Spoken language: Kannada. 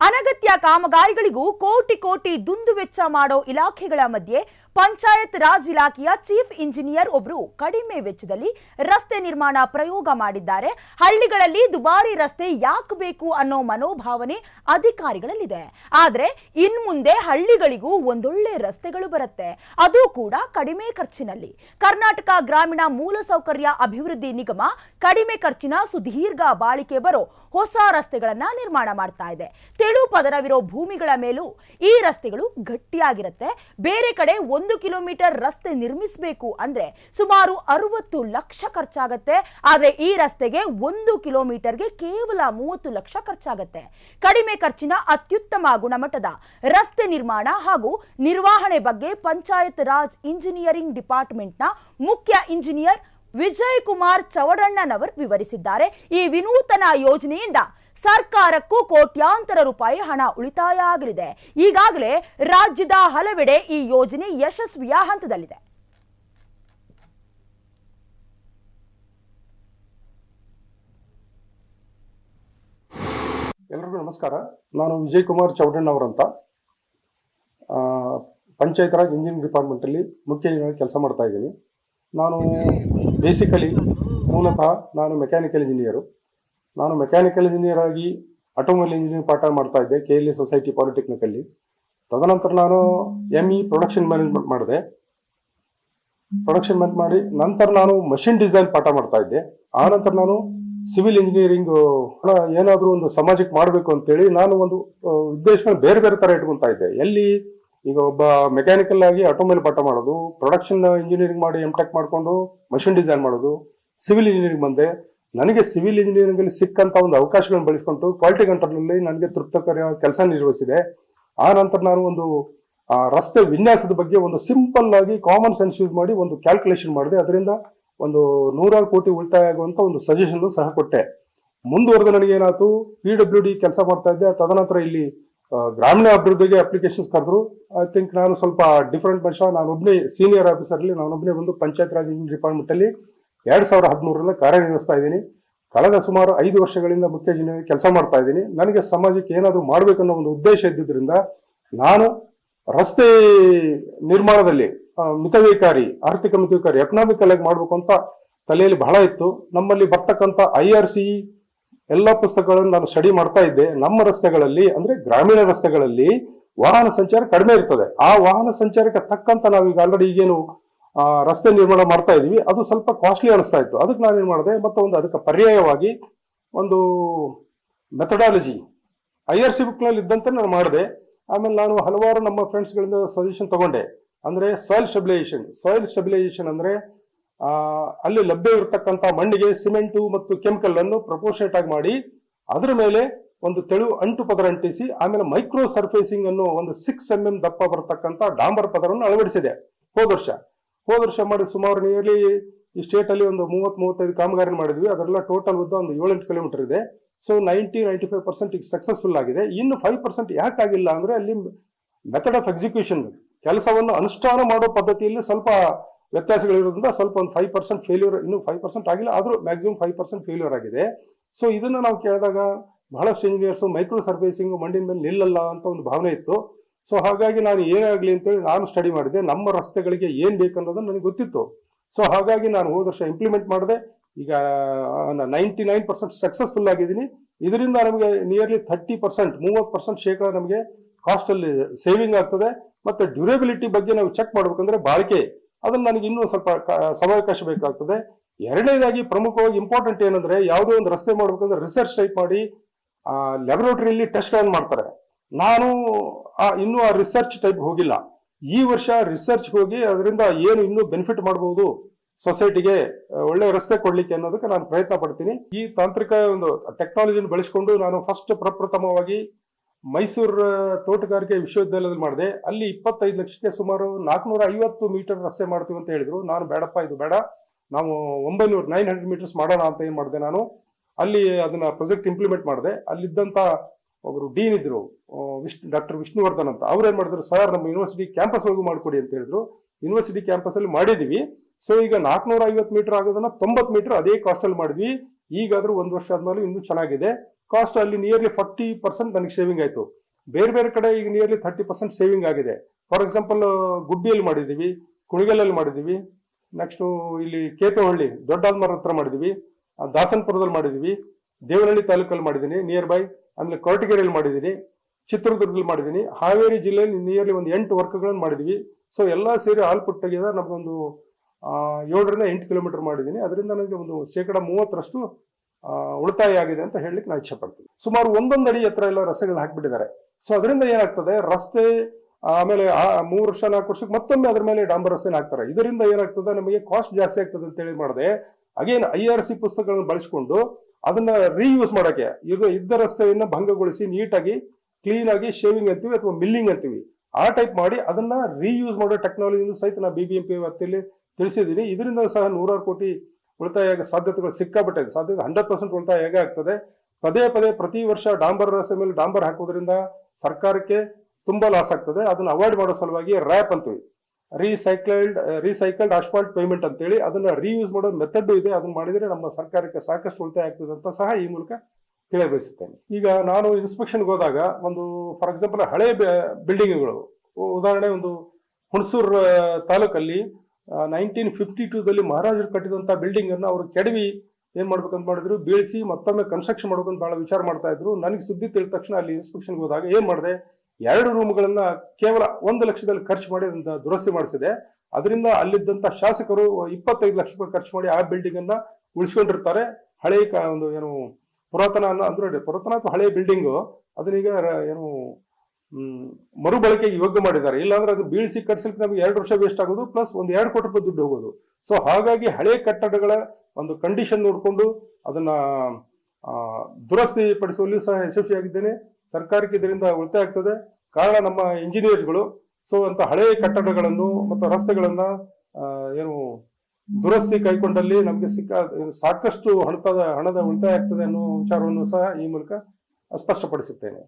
ಅನಗತ್ಯ ಕಾಮಗಾರಿಗಳಿಗೂ ಕೋಟಿ ಕೋಟಿ ದುಂದುವೆಚ್ಚ ಮಾಡೋ ಇಲಾಖೆಗಳ ಮಧ್ಯೆ ಪಂಚಾಯತ್ ರಾಜ್ ಇಲಾಖೆಯ ಚೀಫ್ ಇಂಜಿನಿಯರ್ ಒಬ್ರು ಕಡಿಮೆ ವೆಚ್ಚದಲ್ಲಿ ರಸ್ತೆ ನಿರ್ಮಾಣ ಪ್ರಯೋಗ ಮಾಡಿದ್ದಾರೆ. ಹಳ್ಳಿಗಳಲ್ಲಿ ದುಬಾರಿ ರಸ್ತೆ ಯಾಕೆ ಬೇಕು ಅನ್ನೋ ಮನೋಭಾವನೆ ಅಧಿಕಾರಿಗಳಲ್ಲಿದೆ. ಆದ್ರೆ ಇನ್ ಮುಂದೆ ಹಳ್ಳಿಗಳಿಗೂ ಒಂದೊಳ್ಳೆ ರಸ್ತೆಗಳು ಬರುತ್ತೆ. ಅದು ಕೂಡ ಕಡಿಮೆ ಖರ್ಚಿನಲ್ಲಿ. ಕರ್ನಾಟಕ ಗ್ರಾಮೀಣ ಮೂಲಸೌಕರ್ಯ ಅಭಿವೃದ್ಧಿ ನಿಗಮ ಕಡಿಮೆ ಖರ್ಚಿನ ಸುದೀರ್ಘ ಬಾಳಿಕೆ ಬರೋ ಹೊಸ ರಸ್ತೆಗಳನ್ನ ನಿರ್ಮಾಣ ಮಾಡ್ತಾ ಇದೆ. ತೆಳು ಪದರವಿರೋ ಭೂಮಿಗಳ ಮೇಲೂ ಈ ರಸ್ತೆಗಳು ಗಟ್ಟಿಯಾಗಿರುತ್ತೆ. ಬೇರೆ ಕಡೆ ಒಂದು ಕಿಲೋಮೀಟರ್ ರಸ್ತೆ ನಿರ್ಮಿಸಬೇಕು ಅಂದ್ರೆ ಸುಮಾರು ಅರವತ್ತು ಲಕ್ಷ ಖರ್ಚಾಗತ್ತೆ. ಆದ್ರೆ ಈ ರಸ್ತೆಗೆ ಒಂದು ಕಿಲೋಮೀಟರ್ಗೆ ಕೇವಲ ಮೂವತ್ತು ಲಕ್ಷ ಖರ್ಚಾಗತ್ತೆ. ಕಡಿಮೆ ಖರ್ಚಿನ ಅತ್ಯುತ್ತಮ ಗುಣಮಟ್ಟದ ರಸ್ತೆ ನಿರ್ಮಾಣ ಹಾಗೂ ನಿರ್ವಹಣೆ ಬಗ್ಗೆ ಪಂಚಾಯತ್ ರಾಜ್ ಇಂಜಿನಿಯರಿಂಗ್ ಡಿಪಾರ್ಟ್ಮೆಂಟ್ನ ಮುಖ್ಯ ಇಂಜಿನಿಯರ್ ವಿಜಯ್ ಕುಮಾರ್ ಚವಡಣ್ಣನವರ್ ವಿವರಿಸಿದ್ದಾರೆ. ಈ ವಿನೂತನ ಯೋಜನೆಯಿಂದ ಸರ್ಕಾರಕ್ಕೂ ಕೋಟ್ಯಾಂತರ ರೂಪಾಯಿ ಹಣ ಉಳಿತಾಯ ಆಗಲಿದೆ. ಈಗಾಗಲೇ ರಾಜ್ಯದ ಹಲವೆಡೆ ಈ ಯೋಜನೆ ಯಶಸ್ವಿಯ ಹಂತದಲ್ಲಿದೆ. ಎಲ್ರಿಗೂ ನಮಸ್ಕಾರ. ನಾನು ವಿಜಯ್ ಕುಮಾರ್ ಚೌಡಣ್ಣ ಅವರಂತ ಪಂಚಾಯತ್ ರಾಜ್ ಇಂಜಿನಿಯರಿಂಗ್ ಡಿಪಾರ್ಟ್ಮೆಂಟಲ್ಲಿ ಮುಖ್ಯ ಕೆಲಸ ಮಾಡ್ತಾ ಇದ್ದೀನಿ. ನಾನು ಬೇಸಿಕಲಿ ಮೂಲತಃ ನಾನು ಮೆಕ್ಯಾನಿಕಲ್ ಇಂಜಿನಿಯರು ನಾನು ಮೆಕ್ಯಾನಿಕಲ್ ಇಂಜಿನಿಯರ್ ಆಗಿ ಆಟೋಮೊಬೈಲ್ ಇಂಜಿನಿಯರಿಂಗ್ ಪಾಠ ಮಾಡ್ತಾ ಇದ್ದೆ ಕೆ ಎಲ್ ಎ ಸೊಸೈಟಿ ಪಾಲಿಟೆಕ್ನಿಕಲ್ಲಿ ತದನಂತರ ನಾನು ಎಂ ಇ ಪ್ರೊಡಕ್ಷನ್ ಮ್ಯಾನೇಜ್ಮೆಂಟ್ ಮಾಡಿದೆ. ಪ್ರೊಡಕ್ಷನ್ ಮ್ಯಾನೇಜ್ ಮಾಡಿ ನಂತರ ನಾನು ಮಷಿನ್ ಡಿಸೈನ್ ಪಾಠ ಮಾಡ್ತಾ ಇದ್ದೆ. ಆ ನಂತರ ನಾನು ಸಿವಿಲ್ ಇಂಜಿನಿಯರಿಂಗ್ ಏನಾದರೂ ಒಂದು ಸಮಾಜಕ್ಕೆ ಮಾಡಬೇಕು ಅಂತೇಳಿ ನಾನು ಒಂದು ಉದ್ದೇಶ ಬೇರೆ ಬೇರೆ ಥರ ಇಟ್ಕೊಂತಾ ಇದ್ದೆ. ಎಲ್ಲಿ ಈಗ ಒಬ್ಬ ಮೆಕ್ಯಾನಿಕಲ್ ಆಗಿ ಆಟೋಮೊಬೈಲ್ ಪಾಠ ಮಾಡೋದು ಪ್ರೊಡಕ್ಷನ್ ಇಂಜಿನಿಯರಿಂಗ್ ಮಾಡಿ ಎಂ ಟೆಕ್ ಮಾಡಿಕೊಂಡು ಮಷಿನ್ ಡಿಸೈನ್ ಮಾಡೋದು ಸಿವಿಲ್ ಇಂಜಿನಿಯರಿಂಗ್ ಬಂದೆ. ನನಗೆ ಸಿವಿಲ್ ಇಂಜಿನಿಯರಿಂಗ್ ಅಲ್ಲಿ ಸಿಕ್ಕಂತ ಒಂದು ಅವಕಾಶಗಳನ್ನು ಬಳಸ್ಕೊಂಡು ಕ್ವಾಲಿಟಿ ಕಂಟ್ರೋಲ್ ಅಲ್ಲಿ ನನಗೆ ತೃಪ್ತಕರ ಕೆಲಸ ನಿರ್ವಹಿಸಿದೆ. ಆ ನಂತರ ನಾನು ಒಂದು ರಸ್ತೆ ವಿನ್ಯಾಸದ ಬಗ್ಗೆ ಒಂದು ಸಿಂಪಲ್ ಆಗಿ ಕಾಮನ್ ಸೆನ್ಸ್ ಯೂಸ್ ಮಾಡಿ ಒಂದು ಕ್ಯಾಲ್ಕುಲೇಷನ್ ಮಾಡಿದೆ. ಅದರಿಂದ ಒಂದು ನೂರಾರು ಕೋಟಿ ಉಳಿತಾಯ ಆಗುವಂತ ಒಂದು ಸಜೆಷನ್ ಸಹ ಕೊಟ್ಟೆ. ಮುಂದುವರೆದ ನನಗೆ ಏನಾಯ್ತು ಪಿ ಡಬ್ಲ್ಯೂ ಡಿ ಕೆಲಸ ಮಾಡ್ತಾ ಇದ್ದೆ. ತದನಂತರ ಇಲ್ಲಿ ಗ್ರಾಮೀಣ ಅಭಿವೃದ್ಧಿಗೆ ಅಪ್ಲಿಕೇಶನ್ಸ್ ಕರೆದ್ರು. ಐ ಥಿಂಕ್ ನಾನು ಸ್ವಲ್ಪ ಡಿಫ್ರೆಂಟ್ ಮನುಷ್ಯ. ನಾನೊಬ್ಬನೇ ಸೀನಿಯರ್ ಆಫೀಸರ್ ಅಲ್ಲಿ ನಾನೊಬ್ಬನೇ ಒಂದು ಪಂಚಾಯತ್ ರಾಜ್ ಡಿಪಾರ್ಟ್ಮೆಂಟ್ ಅಲ್ಲಿ ಎರಡ್ ಸಾವಿರದ ಹದಿಮೂರರಿಂದ ಕಾರ್ಯನಿರ್ವಹಿಸ್ತಾ ಇದ್ದೀನಿ. ಕಳೆದ ಸುಮಾರು ಐದು ವರ್ಷಗಳಿಂದ ಮುಖ್ಯ ಇಂಜಿನಿಯರ್ ಕೆಲಸ ಮಾಡ್ತಾ ಇದ್ದೀನಿ. ನನಗೆ ಸಮಾಜಕ್ಕೆ ಏನಾದರೂ ಮಾಡಬೇಕನ್ನೋ ಒಂದು ಉದ್ದೇಶ ಇದ್ದಿದ್ದರಿಂದ ನಾನು ರಸ್ತೆ ನಿರ್ಮಾಣದಲ್ಲಿ ಮಿತವೇಕಾರಿ ಆರ್ಥಿಕ ಮಿತವೇಕಾರಿ ಎಕನಾಮಿಕಲ್ ಆಗಿ ಮಾಡಬೇಕು ಅಂತ ತಲೆಯಲ್ಲಿ ಬಹಳ ಇತ್ತು. ನಮ್ಮಲ್ಲಿ ಬರ್ತಕ್ಕಂಥ ಐ ಆರ್ ಸಿ ಎಲ್ಲ ಪುಸ್ತಕಗಳನ್ನು ನಾನು ಸ್ಟಡಿ ಮಾಡ್ತಾ ಇದ್ದೆ. ನಮ್ಮ ರಸ್ತೆಗಳಲ್ಲಿ, ಅಂದ್ರೆ ಗ್ರಾಮೀಣ ರಸ್ತೆಗಳಲ್ಲಿ ವಾಹನ ಸಂಚಾರ ಕಡಿಮೆ ಇರ್ತದೆ. ಆ ವಾಹನ ಸಂಚಾರಕ್ಕೆ ತಕ್ಕಂತ ನಾವೀಗ ಆಲ್ರೆಡಿ ಈಗೇನು ರಸ್ತೆ ನಿರ್ಮಾಣ ಮಾಡ್ತಾ ಇದೀವಿ ಅದು ಸ್ವಲ್ಪ ಕಾಸ್ಟ್ಲಿ ಅನಿಸ್ತಾ ಇತ್ತು. ಅದಕ್ಕೆ ನಾನು ಏನ್ ಮಾಡಿದೆ? ಮತ್ತೆ ಒಂದು ಅದಕ್ಕೆ ಪರ್ಯಾಯವಾಗಿ ಒಂದು ಮೆಥಡಾಲಜಿ ಐ ಆರ್ ಸಿ ಬುಕ್ನಲ್ಲಿ ಇದ್ದಂತೆ ನಾನು ಮಾಡಿದೆ. ಆಮೇಲೆ ನಾನು ಹಲವಾರು ನಮ್ಮ ಫ್ರೆಂಡ್ಸ್ ಗಳಿಂದ ಸಜೆಷನ್ ತಗೊಂಡೆ. ಅಂದ್ರೆ ಸಾಯಿಲ್ ಸ್ಟೆಬಿಲೈಸೇಷನ್ ಸಾಯಿಲ್ ಸ್ಟೆಬಿಲೈಸೇಷನ್ ಅಂದ್ರೆ ಅಲ್ಲಿ ಲಭ್ಯವಿರತಕ್ಕಂಥ ಮಣ್ಣಿಗೆ ಸಿಮೆಂಟು ಮತ್ತು ಕೆಮಿಕಲ್ ಅನ್ನು ಪ್ರಪೋರ್ಷನೇಟ್ ಆಗಿ ಮಾಡಿ, ಅದರ ಮೇಲೆ ಒಂದು ತೆಳು ಅಂಟು ಪದರ ಅಂಟಿಸಿ, ಆಮೇಲೆ ಮೈಕ್ರೋ ಸರ್ಫೇಸಿಂಗ್ ಅನ್ನು ಒಂದು ಸಿಕ್ಸ್ ಎಂ ಎಂ ದಪ್ಪ ಬರತಕ್ಕಂತ ಡಾಂಬರ್ ಪದರವನ್ನು ಅಳವಡಿಸಿದೆ. ಹೋದ ವರ್ಷ. ಹೋದ ವರ್ಷ ಮಾಡಿ ಸುಮಾರು ನಿಯರ್ಲಿ ಈ ಸ್ಟೇಟ್ ಅಲ್ಲಿ ಒಂದು ಮೂವತ್ ಮೂವತ್ತೈದು ಕಾಮಗಾರಿ ಮಾಡಿದ್ವಿ. ಅದರೆಲ್ಲ ಟೋಟಲ್ ಉದ್ದ ಒಂದು ಏಳೆಂಟು ಕಿಲೋಮೀಟರ್ ಇದೆ. So ninety ninety five percent ಈಗ ಸಕ್ಸಸ್ಫುಲ್ ಆಗಿದೆ. ಇನ್ನು ಫೈವ್ ಪರ್ಸೆಂಟ್ ಯಾಕಾಗಿಲ್ಲ ಅಂದ್ರೆ ಅಲ್ಲಿ ಮೆಥಡ್ ಆಫ್ ಎಕ್ಸಿಕ್ಯೂಷನ್ ಕೆಲಸವನ್ನು ಅನುಷ್ಠಾನ ಮಾಡೋ ಪದ್ಧತಿಯಲ್ಲಿ ಸ್ವಲ್ಪ ವ್ಯತ್ಯಾಸಗಳಿರೋದ್ರಿಂದ ಸ್ವಲ್ಪ ಒಂದು ಫೈವ್ ಪರ್ಸೆಂಟ್ ಫೇಲ್ಯೂರ್ ಇನ್ನು ಫೈವ್ ಪರ್ಸೆಂಟ್ ಆಗಿಲ್ಲ, ಆದರೂ ಮ್ಯಾಕ್ಸಿಮಮ್ ಫೈವ್ ಪರ್ಸೆಂಟ್ ಫೇಲ್ಯೂರ್ ಆಗಿದೆ. ಸೊ ಇದನ್ನು ನಾವು ಕೇಳಿದಾಗ ಬಹಳಷ್ಟು ಇಂಜಿನಿಯರ್ಸು ಮೈಕ್ರೋ ಸರ್ಫೇಸಿಂಗ್ ಮಂಡಿನ ಮೇಲೆ ನಿಲ್ಲಲ್ಲ ಅಂತ ಒಂದು ಭಾವನೆ ಇತ್ತು. ಸೊ ಹಾಗಾಗಿ ನಾನು ಏನಾಗಲಿ ಅಂತೇಳಿ ನಾನು ಸ್ಟಡಿ ಮಾಡಿದೆ. ನಮ್ಮ ರಸ್ತೆಗಳಿಗೆ ಏನು ಬೇಕನ್ನೋದು ನನಗೆ ಗೊತ್ತಿತ್ತು. ಸೊ ಹಾಗಾಗಿ ನಾನು ಹೋದ ವರ್ಷ ಇಂಪ್ಲಿಮೆಂಟ್ ಮಾಡಿದೆ. ಈಗ ನೈಂಟಿ ನೈನ್ ಪರ್ಸೆಂಟ್ ಸಕ್ಸಸ್ಫುಲ್ ಆಗಿದ್ದೀನಿ. ಇದರಿಂದ ನಮಗೆ ನಿಯರ್ಲಿ ಥರ್ಟಿ ಪರ್ಸೆಂಟ್ ಮೂವತ್ತು ಪರ್ಸೆಂಟ್ ಶೇಕಡ ನಮಗೆ ಕಾಸ್ಟಲ್ಲಿ ಸೇವಿಂಗ್ ಆಗ್ತದೆ. ಮತ್ತು ಡ್ಯೂರೇಬಿಲಿಟಿ ಬಗ್ಗೆ ನಾವು ಚೆಕ್ ಮಾಡಬೇಕಂದ್ರೆ ಬಾಳಿಕೆ. ಅದನ್ನ ನನಗೆ ಇನ್ನೂ ಸ್ವಲ್ಪ ಸಮಯಾವಕಾಶ ಬೇಕಾಗ್ತದೆ ಎರಡನೇದಾಗಿ ಪ್ರಮುಖವಾಗಿ ಇಂಪಾರ್ಟೆಂಟ್ ಏನಂದ್ರೆ ಯಾವುದೋ ಒಂದು ರಸ್ತೆ ಮಾಡ್ಬೇಕಂದ್ರೆ ರಿಸರ್ಚ್ ಟೈಪ್ ಮಾಡಿ ಲ್ಯಾಬೊರೇಟರಿಯಲ್ಲಿ ಟೆಸ್ಟ್ಗಳನ್ನು ಮಾಡ್ತಾರೆ. ನಾನು ಇನ್ನೂ ಆ ರಿಸರ್ಚ್ ಟೈಪ್ ಹೋಗಿಲ್ಲ. ಈ ವರ್ಷ ರಿಸರ್ಚ್ ಹೋಗಿ ಅದರಿಂದ ಏನು ಇನ್ನೂ ಬೆನಿಫಿಟ್ ಮಾಡಬಹುದು ಸೊಸೈಟಿಗೆ ಒಳ್ಳೆ ರಸ್ತೆ ಕೊಡ್ಲಿಕ್ಕೆ ಅನ್ನೋದಕ್ಕೆ ನಾನು ಪ್ರಯತ್ನ ಪಡ್ತೀನಿ. ಈ ತಾಂತ್ರಿಕ ಒಂದು ಟೆಕ್ನಾಲಜಿನ ಬಳಸಿಕೊಂಡು ನಾನು ಫಸ್ಟ್ ಪ್ರಪ್ರಥಮವಾಗಿ ಮೈಸೂರು ತೋಟಗಾರಿಕೆ ವಿಶ್ವವಿದ್ಯಾಲಯದಲ್ಲಿ ಮಾಡಿದೆ. ಅಲ್ಲಿ ಇಪ್ಪತ್ತೈದು ಲಕ್ಷಕ್ಕೆ ಸುಮಾರು ನಾಲ್ಕುನೂರ ಐವತ್ತು ಮೀಟರ್ ರಸ್ತೆ ಮಾಡ್ತೀವಿ ಅಂತ ಹೇಳಿದ್ರು. ನಾನು, ಬೇಡಪ್ಪ, ಇದು ಬೇಡ. ನಾವು ಒಂಬೈನೂರು ನೈನ್ ಹಂಡ್ರೆಡ್ ಮೀಟರ್ಸ್ ಮಾಡೋಣ ಅಂತ ಏನು ಮಾಡಿದೆ ನಾನು. ಅಲ್ಲಿ ಅದನ್ನ ಪ್ರಾಜೆಕ್ಟ್ ಇಂಪ್ಲಿಮೆಂಟ್ ಮಾಡಿದೆ. ಅಲ್ಲಿದ್ದಂಥ ಒಬ್ಬರು ಡೀನ್ ಇದ್ರು ವಿಷ್ಣು, ಡಾಕ್ಟರ್ ವಿಷ್ಣುವರ್ಧನ್ ಅಂತ. ಅವ್ರು ಏನು ಮಾಡಿದ್ರು, ಸರ್, ನಮ್ಮ ಯೂನಿವರ್ಸಿಟಿ ಕ್ಯಾಂಪಸ್ ಒಳಗೂ ಮಾಡಿಕೊಡಿ ಅಂತ ಹೇಳಿದ್ರು. ಯೂನಿವರ್ಸಿಟಿ ಕ್ಯಾಂಪಸ್ ಅಲ್ಲಿ ಮಾಡಿದೀವಿ. ಸೊ ಈಗ ನಾಲ್ಕನೂರ ಐವತ್ತು ಮೀಟರ್ ಆಗೋದನ್ನ ತೊಂಬತ್ತು ಮೀಟರ್ ಅದೇ ಕಾಸ್ಟ್ ಅಲ್ಲಿ ಮಾಡಿದ್ವಿ. ಈಗಾದ್ರೂ ಒಂದು ವರ್ಷ ಆದ್ಮೇಲೆ ಇನ್ನೂ ಚೆನ್ನಾಗಿದೆ. ಕಾಸ್ಟ್ ಅಲ್ಲಿ ನಿಯರ್ಲಿ ಫಾರ್ಟಿ ಪರ್ಸೆಂಟ್ ನನಗೆ ಸೇವಿಂಗ್ ಆಯಿತು. ಬೇರೆ ಬೇರೆ ಕಡೆ ಈಗ ನಿಯರ್ಲಿ ಥರ್ಟಿ ಪರ್ಸೆಂಟ್ ಸೇವಿಂಗ್ ಆಗಿದೆ. ಫಾರ್ ಎಕ್ಸಾಂಪಲ್ ಗುಬ್ಬಿಯಲ್ಲಿ ಮಾಡಿದ್ದೀವಿ, ಕುಣಿಗಲಲ್ಲಿ ಮಾಡಿದ್ದೀವಿ ನೆಕ್ಸ್ಟು ಇಲ್ಲಿ ಕೇತುಹಳ್ಳಿ ದೊಡ್ಡಾದ್ಮರ ಹತ್ರ ಮಾಡಿದ್ವಿ ದಾಸನ್ಪುರದಲ್ಲಿ ಮಾಡಿದೀವಿ ದೇವನಹಳ್ಳಿ ತಾಲೂಕಲ್ಲಿ ಮಾಡಿದ್ದೀನಿ ನಿಯರ್ ಬೈ ಆಮೇಲೆ ಕೊರಟಗೆರೆಯಲ್ಲಿ ಮಾಡಿದ್ದೀನಿ, ಚಿತ್ರದುರ್ಗದಲ್ಲಿ ಮಾಡಿದ್ದೀನಿ, ಹಾವೇರಿ ಜಿಲ್ಲೆಯಲ್ಲಿ ನಿಯರ್ಲಿ ಒಂದು ಎಂಟು ವರ್ಕ್ಗಳನ್ನು ಮಾಡಿದ್ವಿ ಸೊ ಎಲ್ಲ ಸೇರಿ ಆಲ್ ಪುಟ್ ತೆಗೆದ ನಮಗೊಂದು ಏಳರಿಂದ ಎಂಟು ಕಿಲೋಮೀಟರ್ ಮಾಡಿದ್ದೀನಿ. ಅದರಿಂದ ನನಗೆ ಒಂದು ಶೇಕಡ ಮೂವತ್ತರಷ್ಟು ಉಳಿತಾಯ ಆಗಿದೆ ಅಂತ ಹೇಳಲಿಕ್ಕೆ ನಾನು ಇಚ್ಛೆ ಪಡ್ತೀನಿ ಸುಮಾರು ಒಂದೊಂದು ಅಡಿ ಎತ್ತರ ಎಲ್ಲ ರಸ್ತೆಗಳನ್ನ ಹಾಕಿಬಿಟ್ಟಿದ್ದಾರೆ. ಸೊ ಅದರಿಂದ ಏನಾಗ್ತದೆ, ರಸ್ತೆ, ಆಮೇಲೆ ಮೂರು ವರ್ಷ, ನಾಲ್ಕು ವರ್ಷಕ್ಕೆ ಮತ್ತೊಮ್ಮೆ ಅದ್ರ ಮೇಲೆ ಡಾಂಬರ್ ರಸ್ತೆನ ಹಾಕ್ತಾರೆ. ಇದರಿಂದ ಏನಾಗ್ತದೆ, ನಮಗೆ ಕಾಸ್ಟ್ ಜಾಸ್ತಿ ಆಗ್ತದೆ ಅಂತ ಹೇಳಿ ಮಾಡಿದೆ. ಅಗೇನ್ ಐ ಆರ್ ಸಿ ಪುಸ್ತಕಗಳನ್ನು ಬಳಸಿಕೊಂಡು ಅದನ್ನ ರೀಯೂಸ್ ಮಾಡೋಕ್ಕೆ, ಈಗ ಇದ್ದ ರಸ್ತೆಯನ್ನ ಭಂಗಗೊಳಿಸಿ, ನೀಟಾಗಿ ಕ್ಲೀನ್ ಆಗಿ ಶೇವಿಂಗ್ ಅಂತೀವಿ ಅಥವಾ ಮಿಲ್ಲಿಂಗ್ ಅಂತೀವಿ. ಆ ಟೈಪ್ ಮಾಡಿ ಅದನ್ನ ರೀಯೂಸ್ ಮಾಡೋ ಟೆಕ್ನಾಲಜಿ ಸಹಿತ ನಾ ಬಿ ಬಿ ಎಂ ಪಿ ವ್ಯಾಪ್ತಿಯಲ್ಲಿ ತಿಳಿಸಿದ್ದೀನಿ. ಇದರಿಂದ ಸಹ ನೂರಾರು ಕೋಟಿ ಉಳಿತಾಯ ಸಾಧ್ಯತೆಗಳು ಸಿಕ್ಕಾಬಿಟ್ಟಿದೆ ಸಾಧ್ಯತೆ ಹಂಡ್ರೆಡ್ ಪರ್ಸೆಂಟ್ ಉಳಿತಾಯ ಹೇಗೆ ಆಗ್ತದೆ? ಪದೇ ಪದೇ ಪ್ರತಿ ವರ್ಷ ಡಾಂಬರ್ ರಸ್ತೆ ಮೇಲೆ ಡಾಂಬರ್ ಹಾಕೋದ್ರಿಂದ ಸರ್ಕಾರಕ್ಕೆ ತುಂಬಾ ಲಾಸ್ ಆಗ್ತದೆ. ಅದನ್ನ ಅವಾಯ್ಡ್ ಮಾಡೋ ಸಲುವಾಗಿ ರ್ಯಾಪ್ ಅಂತೀವಿ. ರೀಸೈಕಲ್ಡ್ ರೀಸೈಕಲ್ಡ್ ಅಸ್ಫಾಲ್ಟ್ ಪೇಮೆಂಟ್ ಅಂತೇಳಿ ಅದನ್ನ ರೀಯೂಸ್ ಮಾಡೋ ಮೆಥಡ್ ಇದೆ. ಅದನ್ನ ಮಾಡಿದ್ರೆ ನಮ್ಮ ಸರ್ಕಾರಕ್ಕೆ ಸಾಕಷ್ಟು ಉಳಿತಾಯ ಆಗ್ತದೆ ಅಂತ ಸಹ ಈ ಮೂಲಕ ತಿಳಿಯಬಯಸುತ್ತೇನೆ. ಈಗ ನಾನು ಇನ್ಸ್ಪೆಕ್ಷನ್ಗೆ ಹೋದಾಗ ಒಂದು ಫಾರ್ ಎಕ್ಸಾಂಪಲ್ ಹಳೆ ಬಿಲ್ಡಿಂಗ್ಗಳು ಉದಾಹರಣೆ ಒಂದು ಹುಣಸೂರು ತಾಲೂಕಲ್ಲಿ ನೈನ್ಟೀನ್ ಫಿಫ್ಟಿ ಟೂದಲ್ಲಿ ಮಹಾರಾಜರು ಕಟ್ಟಿದಂತ ಬಿಲ್ಡಿಂಗ್ ಅನ್ನು ಅವರು ಕೆಡವಿ ಏನ್ ಮಾಡ್ಬೇಕಂತ ಮಾಡಿದ್ರು? ಬೀಳಿಸಿ ಮತ್ತೊಮ್ಮೆ ಕನ್ಸ್ಟ್ರಕ್ಷನ್ ಮಾಡ್ಬೇಕಂತ ಬಹಳ ವಿಚಾರ ಮಾಡ್ತಾ ಇದ್ರು. ನನಗೆ ಸುದ್ದಿ ತಿಳಿದ ತಕ್ಷಣ ಅಲ್ಲಿ ಇನ್ಸ್ಪೆಕ್ಷನ್ಗೆ ಹೋದಾಗ ಏನ್ ಮಾಡಿದೆ? ಎರಡು ರೂಮ್ಗಳನ್ನ ಕೇವಲ ಒಂದು ಲಕ್ಷದಲ್ಲಿ ಖರ್ಚು ಮಾಡಿ ಅದನ್ನ ದುರಸ್ತಿ ಮಾಡಿಸಿದೆ. ಅದರಿಂದ ಅಲ್ಲಿದ್ದಂತ ಶಾಸಕರು ಇಪ್ಪತ್ತೈದು ಲಕ್ಷ ರೂಪಾಯಿ ಖರ್ಚು ಮಾಡಿ ಆ ಬಿಲ್ಡಿಂಗ್ ಅನ್ನ ಉಳಿಸ್ಕೊಂಡಿರ್ತಾರೆ. ಹಳೆ ಒಂದು ಏನು ಪುರಾತನ ಅಂದ್ರೆ ಪುರಾತನ ಅಥವಾ ಹಳೆ ಬಿಲ್ಡಿಂಗು ಅದನ್ನೀಗ ಏನು ಮರುಬಳಕೆಗೆ ಯೋಗ್ಯ ಮಾಡಿದ್ದಾರೆ. ಇಲ್ಲಾಂದ್ರೆ ಅದು ಬೀಳಿಸಿ ಕಟ್ಸಲಿಕ್ಕೆ ನಮಗೆ ಎರಡು ವರ್ಷ ವೇಸ್ಟ್ ಆಗೋದು ಪ್ಲಸ್ ಒಂದು ಎರಡು ಕೋಟಿ ರೂಪಾಯಿ ದುಡ್ಡು ಹೋಗೋದು. ಸೊ ಹಾಗಾಗಿ ಹಳೆ ಕಟ್ಟಡಗಳ ಒಂದು ಕಂಡೀಷನ್ ನೋಡಿಕೊಂಡು ಅದನ್ನ ದುರಸ್ತಿ ಪಡಿಸುವಲ್ಲಿ ಸಹ ಯಶಸ್ವಿಯಾಗಿದ್ದೇನೆ ಸರ್ಕಾರಕ್ಕೆ ಇದರಿಂದ ಉಳಿತಾಯ ಆಗ್ತದೆ. ಕಾರಣ ನಮ್ಮ ಇಂಜಿನಿಯರ್ಸ್ಗಳು ಸೊ ಅಂತ ಹಳೆಯ ಕಟ್ಟಡಗಳನ್ನು ಮತ್ತು ರಸ್ತೆಗಳನ್ನ ಏನು ದುರಸ್ತಿ ಕೈಕೊಂಡಲ್ಲಿ ನಮಗೆ ಸಿಕ್ಕ, ಸಾಕಷ್ಟು ಹಣದ ಹಣದ ಉಳಿತಾಯ ಆಗ್ತದೆ ಅನ್ನೋ ವಿಚಾರವನ್ನು ಸಹ ಈ ಮೂಲಕ ಸ್ಪಷ್ಟಪಡಿಸುತ್ತೇನೆ.